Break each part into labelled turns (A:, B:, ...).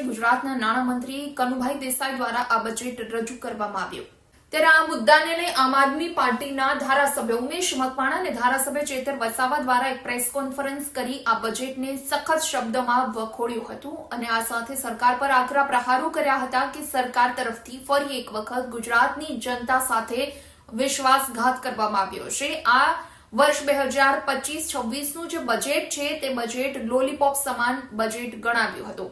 A: ગુજરાતના નાણામંત્રી કનુભાઈ દેસાઈ દ્વારા આ બજેટ રજૂ કરવામાં આવ્યું. ત્યારે આ મુદ્દાને લઈ આમ આદમી પાર્ટીના ધારાસભ્ય ઉમેશ મકવાણા અને ધારાસભ્ય ચેતર વસાવા દ્વારા એક પ્રેસ કોન્ફરન્સ કરી આ બજેટને સખત શબ્દમાં વખોડ્યું હતું અને આ સાથે સરકાર પર આકરા પ્રહારો કર્યા હતા કે સરકાર તરફથી ફરી એક વખત ગુજરાતની જનતા સાથે વિશ્વાસઘાત કરવામાં આવ્યો છે. આ વર્ષ બે હજાર પચીસ છવ્વીસનું જે બજેટ છે, તે બજેટ લોલીપોપ સમાન બજેટ ગણાવ્યું હતું.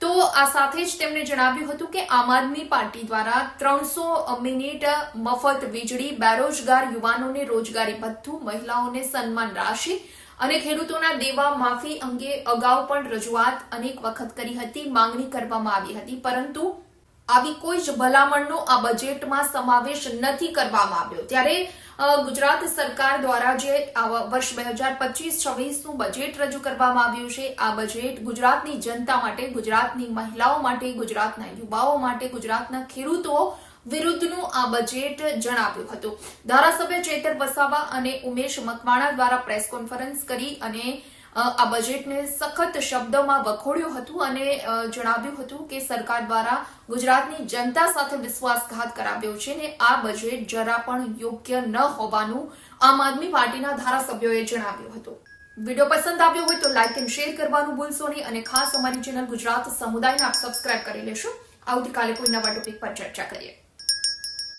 A: તો આ સાથે જ તેમણે જણાવ્યું હતું કે આમ આદમી પાર્ટી દ્વારા ત્રણસો મિનિટ મફત વીજળી, બેરોજગાર યુવાનોને રોજગારી ભથ્થું, મહિલાઓને સન્માન રાશિ અને ખેડૂતોના દેવા માફી અંગે અગાઉ પણ રજૂઆત અનેક વખત કરી હતી, માંગણી કરવામાં આવી હતી. પરંતુ આવી કોઈ જ ભલામણનો આ બજેટમાં સમાવેશ નથી કરવામાં આવ્યો. ત્યારે ગુજરાત સરકાર દ્વારા જે વર્ષ બે હજાર પચીસ છવ્વીસનું બજેટ રજૂ કરવામાં આવ્યું છે, આ બજેટ ગુજરાતની જનતા માટે, ગુજરાતની મહિલાઓ માટે, ગુજરાતના યુવાઓ માટે, ગુજરાતના ખેડૂતો વિરુદ્ધનું આ બજેટ જણાવ્યું હતું. ધારાસભ્ય ચેતર વસાવા અને ઉમેશ મકવાણા દ્વારા પ્રેસ કોન્ફરન્સ કરી અને આ બજેટને સખત શબ્દોમાં વખોડ્યું હતું અને જણાવ્યું હતું કે સરકાર દ્વારા ગુજરાતની જનતા સાથે વિશ્વાસઘાત કરાવ્યો છે ને આ બજેટ જરા પણ યોગ્ય ન હોવાનું આમ આદમી પાર્ટીના ધારાસભ્યોએ જણાવ્યું હતું. વીડિયો પસંદ આવ્યો હોય તો લાઇક એન્ડ શેર કરવાનું ભૂલશો નહીં અને ખાસ અમારી ચેનલ ગુજરાત સમુદાયને આપ સબસ્ક્રાઇબ કરી લેશો. આવતીકાલે કોઈ નવા ટોપિક પર ચર્ચા કરીએ.